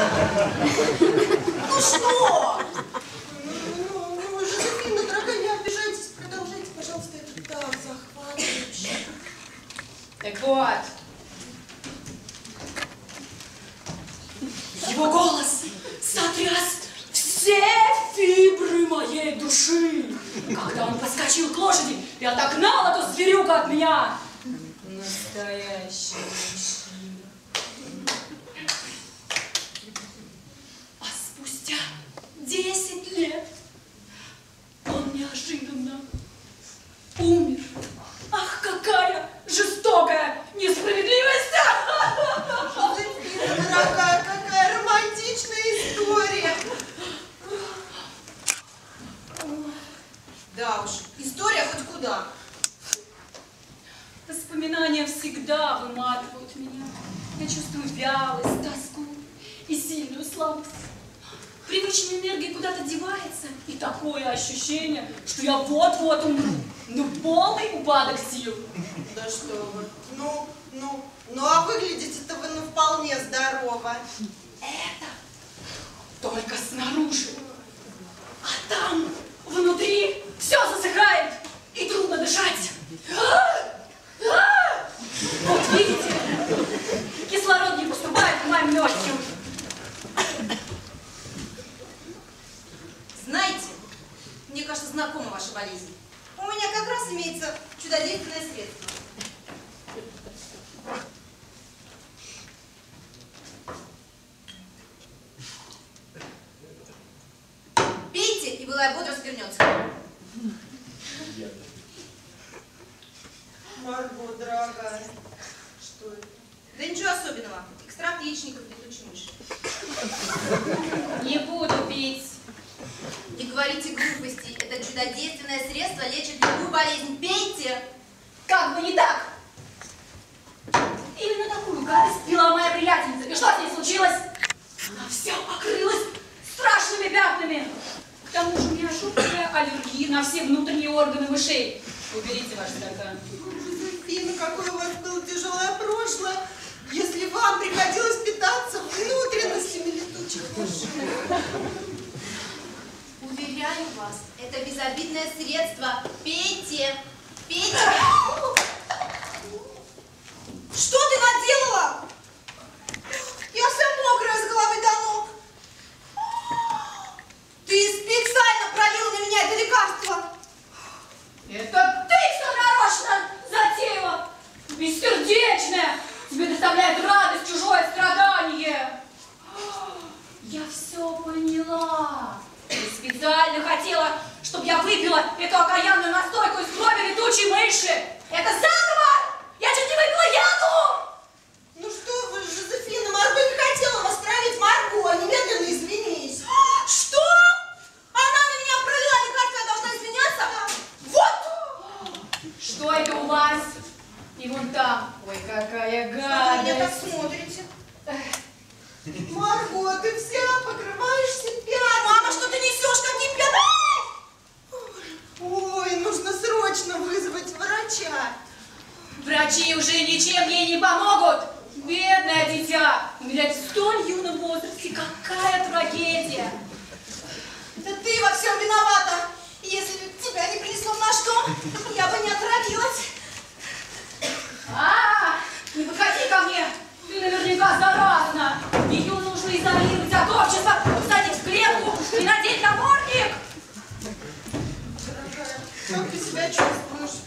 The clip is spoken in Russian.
Ну что? Ну, Жозефина, дорогая, не обижайтесь, продолжайте, пожалуйста, это так захватывающе. Так вот. Его голос сотряс все фибры моей души. Когда он подскочил к лошади и отогнал эту зверюку от меня. Настоящий история хоть куда. Воспоминания всегда выматывают меня. Я чувствую вялость, тоску и сильную слабость. Привычная энергия куда-то девается, и такое ощущение, что я вот-вот умру. Ну, полный упадок сил. Да что вы. Ну, ну, ну а выглядите-то вы ну вполне здорово. Это знакома ваша болезнь. У меня как раз имеется чудодейственное средство. Пейте, и былая бодрость вернется. Марго, дорогая. Что это? Да ничего особенного. Экстракт яичников летучей мыши. Не буду пить. Не говорите глупостей. Это чудодейственное средство лечит любую Пейте! Как бы не так. Именно такую гадость пила моя приятельница. И что с ней случилось? Она вся покрылась страшными пятнами. К тому же у меня жуткая аллергия на все внутренние органы мышей. Уберите ваш стакан. Жозефина, какое у вас было тяжелое прошлое, если вам приходилось питаться внутренностями летучих мышей. Уверяю вас, это безобидное средство. Пейте! Пейте! Что ты наделала? Я вся мокрая с головы до ног. Ты специально пролил на меня это лекарство. Это ты все нарочно затеяла! Бессердечная! Тебе доставляет радость чужое страдание! Я все поняла! Ты специально чтобы я выпила эту окаянную настойку из крови летучей мыши! Это заговор! Я чуть не выпила яду! Ну что вы, Жозефина, Марго не хотела вас травить, Марго, немедленно извинись. Что? Она на меня пролила лекарство, я должна извиняться? Вот! Что это у вас? И вон там. Ой, какая Вы на меня так гадость! смотрите. Марго, ты вся покрываешься пятнами. Мама, что ты несешь? Какие пятна? Ой, нужно срочно вызвать врача. Врачи уже ничем ей не помогут! Бедное дитя! Умереть в столь юном возрасте, какая трагедия! Да ты во всем виновата. Если бы тебя не принесло в наш дом, я бы не отравилась. А, не подходи ко мне! Ты наверняка заразна! Ее нужно изолировать от общества, посадить в клетку и надеть намордник! Дорогая, как ты себя чувствуешь?